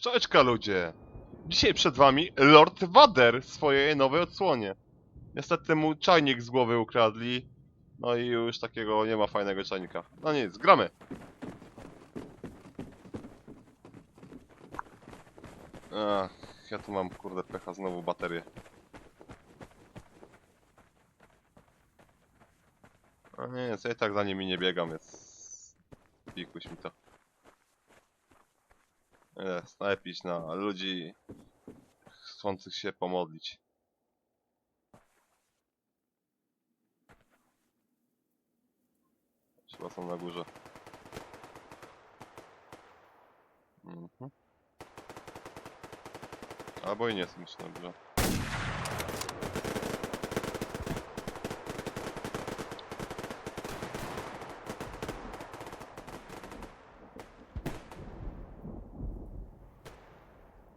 Szczeczka ludzie! Dzisiaj przed wami Lord Vader w swojej nowej odsłonie. Niestety mu czajnik z głowy ukradli. No i już takiego nie ma fajnego czajnika. No nic, gramy! Ach, ja tu mam kurde pecha znowu baterię. A nie, ja i tak za nimi nie biegam, więc... Pikuś mi to. Snajpić na ludzi chcących się pomodlić. Chyba są na górze. Mhm. Albo i nie są jeszcze na górze.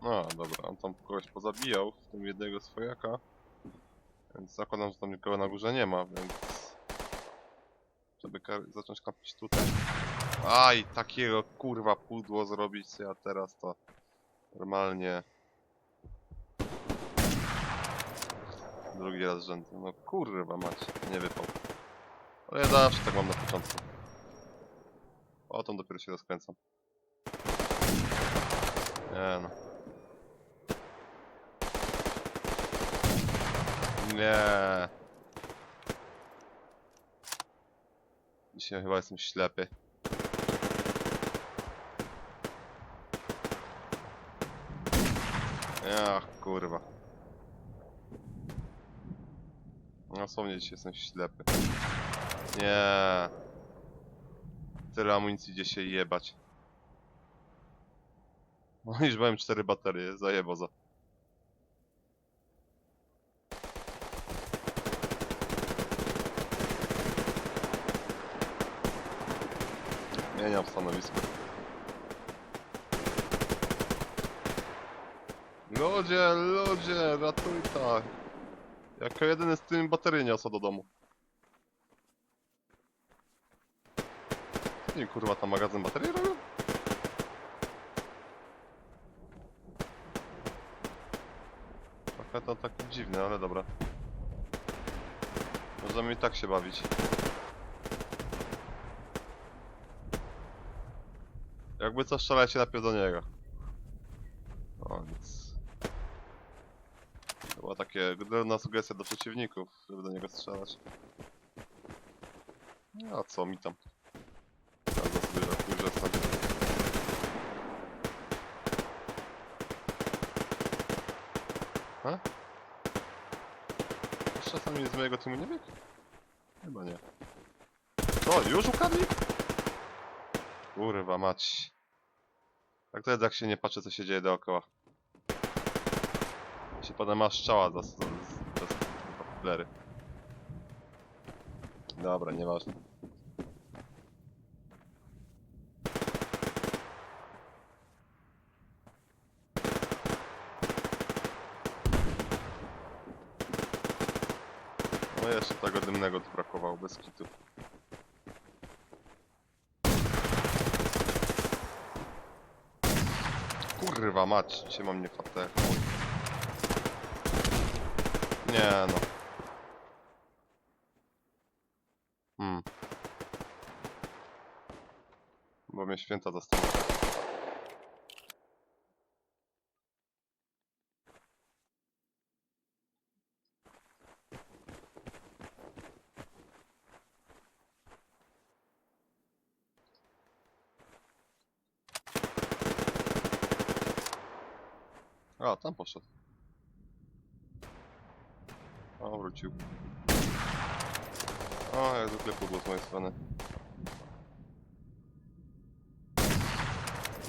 No dobra, on tam kogoś pozabijał, w tym jednego swojaka. Więc zakładam, że tam nikogo na górze nie ma, więc... Żeby zacząć kapić tutaj. Aj, takiego kurwa pudło zrobić, co ja teraz to... Normalnie... Drugi raz rzędu. No kurwa mać, nie wypał. Ale ja zawsze tak mam na początku. Potem dopiero się rozkręcam. Nie no. Nie. Dzisiaj chyba jestem ślepy. Ach, kurwa. Dosłownie dzisiaj jestem ślepy. Nie. Tyle amunicji gdzie się jebać. No już miałem cztery baterie, zajebo za. Zmieniam stanowisko. Ludzie, ludzie, ratuj tak. Jako jedyny z tym baterii niosę do domu. Nie kurwa, tam magazyn baterii robią? Trochę to taki dziwny, ale dobra. Możemy i tak się bawić. Jakby co strzelajcie najpierw do niego. O nic. To była takie gdybna sugestia do przeciwników, żeby do niego strzelać. No a co mi tam? Bardzo sobie że jestem. Ha? Już czasami z mojego teamu nie bieg? Chyba nie. Co, już ukradli? Kurwa mać. Tak to jest jak się nie patrzy co się dzieje dookoła. Się potem masz strzała za, za, za, za poplery. Dobra, nieważne. No jeszcze tego dymnego tu brakowało, bez kitu. Kurwa mać, dzisiaj mam nie fatę. Nie no. Hmm. Bo mnie święta dostaną. A, tam poszedł. O, wrócił. O, jak zwykle pudło z mojej strony.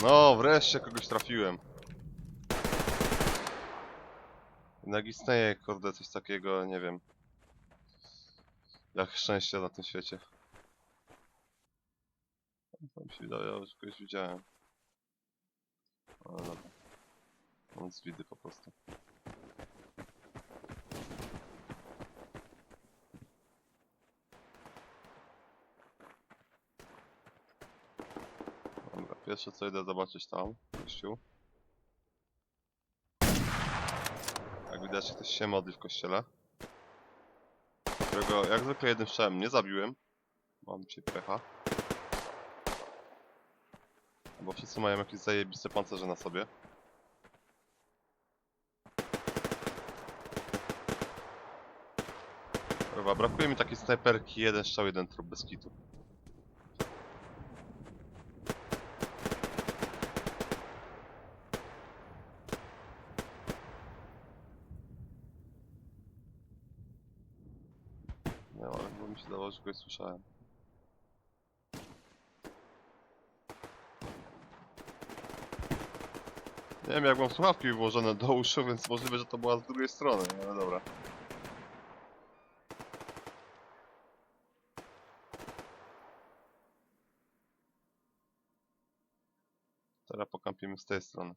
No, wreszcie kogoś trafiłem. Jednak istnieje, kurde, coś takiego, nie wiem. Jak szczęście na tym świecie. Tam się wydaje, już kogoś widziałem. Ale dobra. On z widy po prostu. Dobra, pierwsze co idę zobaczyć tam, gościu. widać ktoś się modli w kościele. Którego jak zwykle jednym strzałem nie zabiłem. Mam dzisiaj pecha. Bo wszyscy mają jakieś zajebiste pancerze na sobie. Kurwa, brakuje mi takiej snajperki, jeden strzał, jeden trup bez kitu. No, ale chyba mi się że kogoś słyszałem. Nie wiem, jak mam słuchawki włożone do uszu, więc możliwe, że to była z drugiej strony, ale dobra. Teraz pokampimy z tej strony.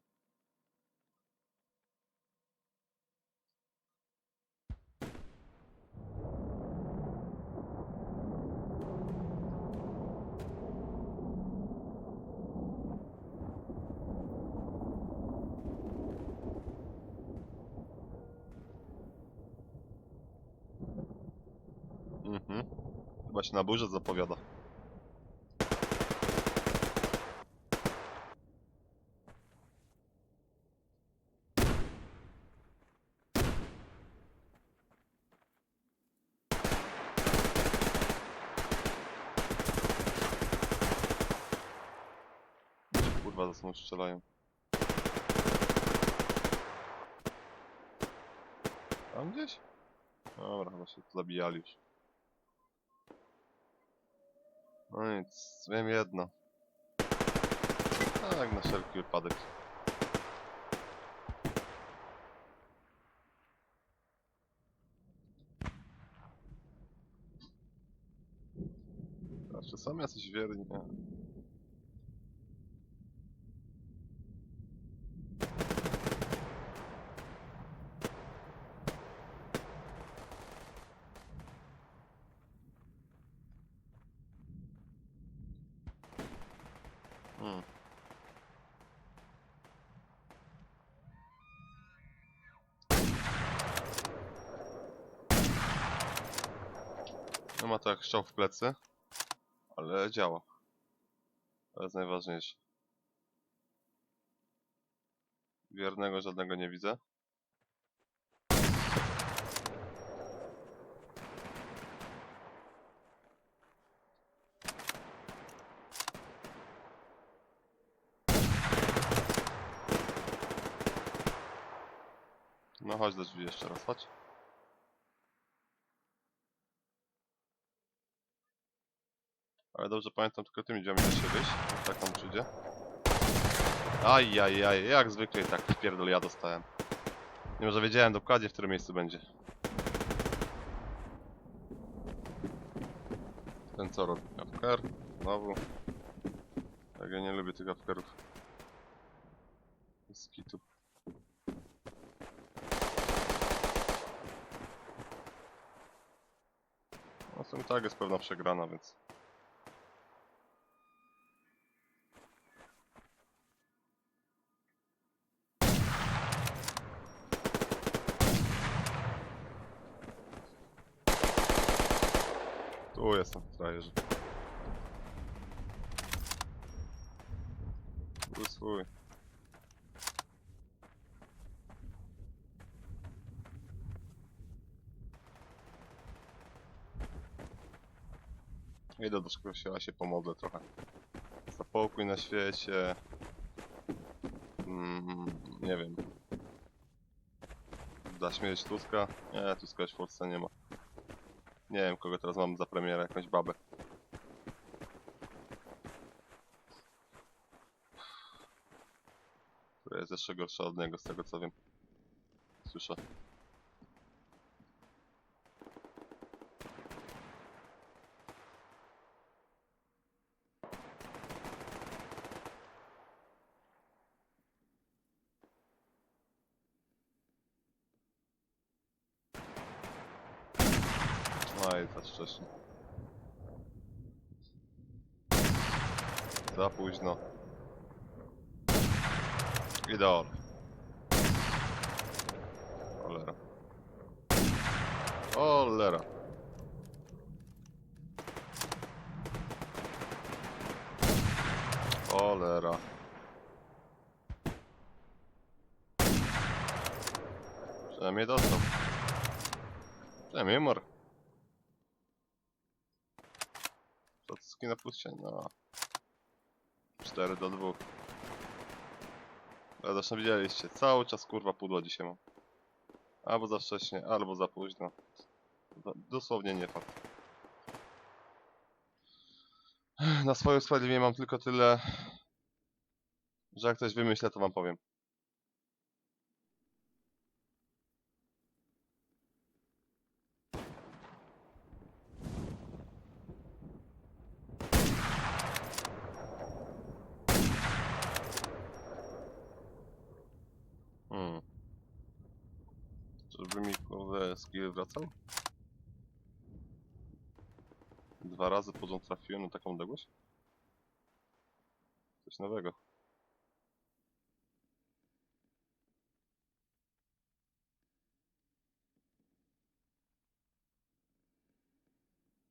Mhm. Chyba się na burzę zapowiada. Kurwa, za sobą strzelają. Tam gdzieś? Dobra, chyba się zabijali już. No nic, wiem jedno. Tak, na wszelki wypadek. A czy są jacyś wierni? Hmm. No ma to jak w plecy, ale działa. To jest najważniejsze. Wiernego żadnego nie widzę. No chodź do drzwi jeszcze raz, chodź. Ale dobrze pamiętam, tylko tymi drzwiami da się wyjść. Tak tam przyjdzie. Ajajaj, jak zwykle i tak wpierdol ja dostałem. Mimo, że wiedziałem dokładnie w którym miejscu będzie. Ten co robi? Afker? Znowu. Tak, ja nie lubię tych afkerów. Z No tym tak jest pewna przegrana, więc... Tu jestem, frajerze. Tu swój. Idę do kościoła się pomodlę trochę. Za pokój na świecie. Mm, nie wiem. Za śmierć Tuska? Nie, Tuska już w Polsce nie ma. Nie wiem kogo teraz mam za premierę, jakąś babę. Która jest jeszcze gorsza od niego z tego co wiem. Słyszę. I za wcześnie. Za późno. Ideal. Cholera. Cholera. Cholera. Przynajmniej dostał. Przynajmniej umarł. Na plusie? No. 4 do 2. Ale zresztą widzieliście, cały czas kurwa pudło dzisiaj mam. Albo za wcześnie, albo za późno. Dosłownie nie fakt. Na swoje usprawiedliwienie mam tylko tyle, że jak coś wymyślę, to wam powiem. Hmm. Czyżby mi skill wracał? Dwa razy pod trafiłem na taką odległość? Coś nowego.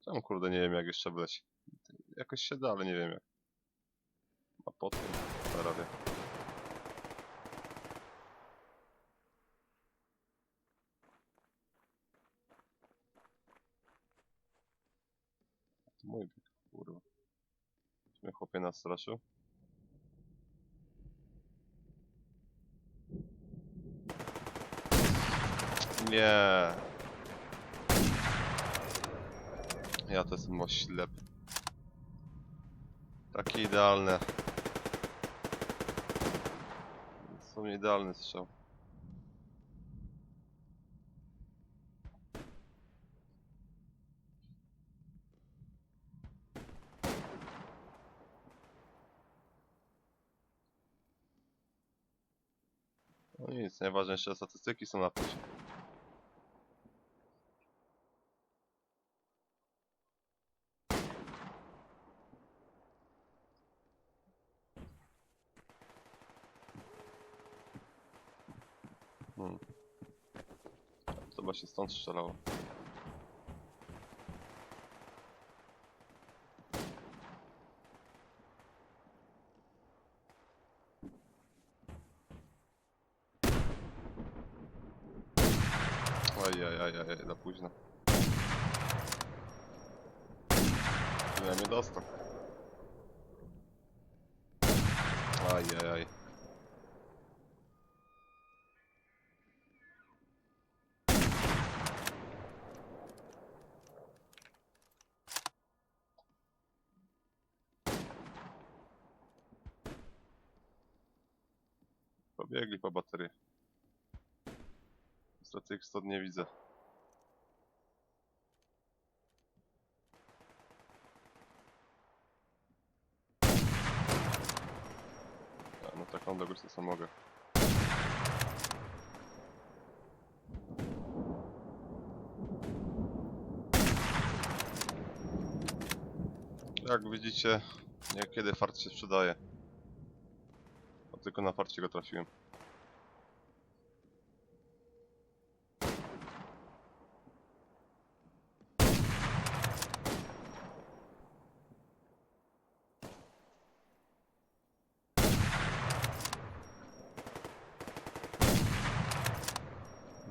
Czemu kurde nie wiem jak jeszcze wleć? Jakoś się da, ale nie wiem jak. A potem robię. Mój byk, kurwa. Czy? Nie. Ja to jestem oślep. Taki idealny. Są idealny strzał. No nic, najważniejsze statystyki są na plusie. Hmm. To właśnie stąd strzelało. Ajajajaj, za późno. Ja nie dostał. Ajajaj. Pobiegli po baterię. Niestety ich stąd nie widzę. A, no taką to sam mogę. Jak widzicie, niekiedy fart się sprzedaje. Bo tylko na farcie go trafiłem.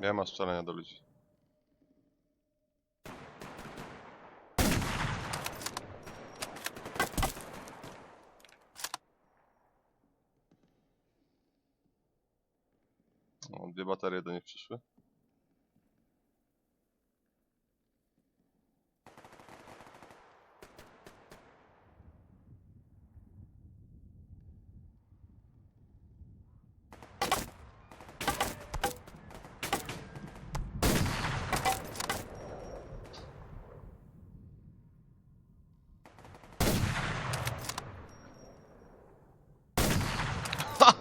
Nie ma strzelania do ludzi. O, dwie baterie do nich przyszły.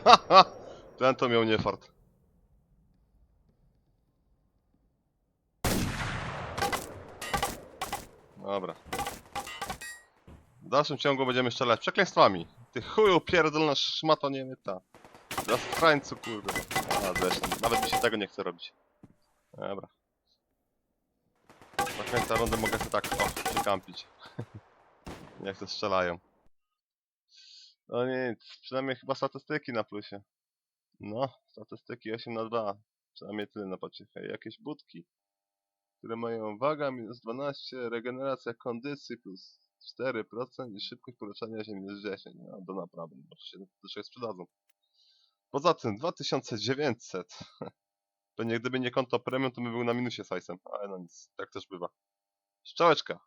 Ten to miał nie fart. Dobra. W dalszym ciągu będziemy strzelać przekleństwami. Ty chuju pierdolna szmato nie myta. Zastrańcu kurwa. A zresztą, nawet mi się tego nie chce robić. Dobra. Do końca rundy mogę sobie tak, o, przykampić. Niech to strzelają. No nic, przynajmniej chyba statystyki na plusie. No, statystyki 8 na 2. Przynajmniej tyle na pociechę. Jakieś budki, które mają waga minus 12, regeneracja kondycji plus 4% i szybkość poruszania się minus 10. No, do naprawy, może się też sprzedadzą. Poza tym 2900. Pewnie gdyby nie konto premium, to by był na minusie z hajsem, ale no nic, tak też bywa. Szczałeczka.